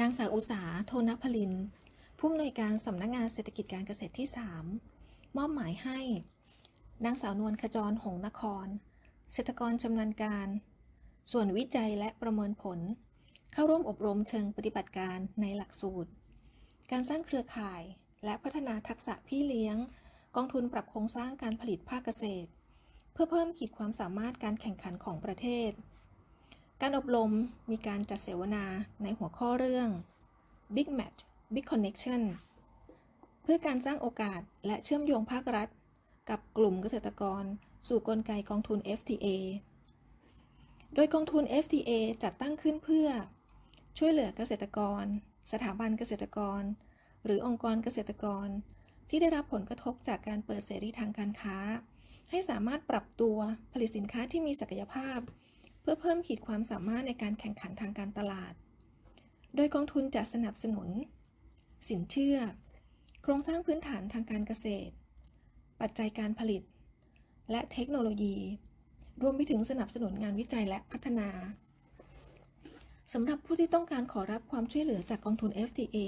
นางสาวอุษาโทนพลิน ผู้อำนวยการสำนักงงานเศรษฐกิจการเกษตรที่ 3 มอบหมายให้ นางสาวนวลขจรหงส์นคร เศรษฐกรชำนาญการ ส่วนวิจัยและประเมินผล เข้าร่วมอบรมเชิงปฏิบัติการในหลักสูตร การสร้างเครือข่ายและพัฒนาทักษะพี่เลี้ยง กองทุนปรับโครงสร้างการผลิตภาคเกษตร เพื่อเพิ่มขีดความสามารถการแข่งขันของประเทศ การอบรมมีการจัดเสวนาในหัวข้อเรื่อง Big Match Big Connection เพื่อการสร้างโอกาสและเชื่อมโยงภาครัฐ กับกลุ่มเกษตรกร สู่กลไกกองทุน FTA โดยกองทุน FTA จัดตั้งขึ้นเพื่อ ช่วยเหลือเกษตรกร สถาบันเกษตรกร หรือองค์กรเกษตรกร ที่ได้รับผลกระทบจากการเปิดเสรีทางการค้า ให้สามารถปรับตัวผลิตสินค้าที่มีศักยภาพ พื่อเพิ่มขีดความสามารถในการแข่งขันทางการตลาด โดยกองทุนจะสนับสนุน สินเชื่อ โครงสร้างพื้นฐานทางการเกษตร ปัจจัยการผลิต และเทคโนโลยี รวมไปถึงสนับสนุนงานวิจัยและพัฒนาสำหรับผู้ที่ต้องการขอรับความช่วยเหลือจากกองทุน FTA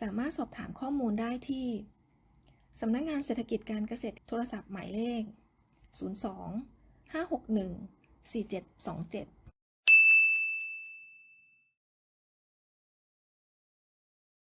สามารถสอบถามข้อมูลได้ที่สำนักงงานเศรษฐกิจการเกษตรโทรศัพท์หมายเลข 02 561 4727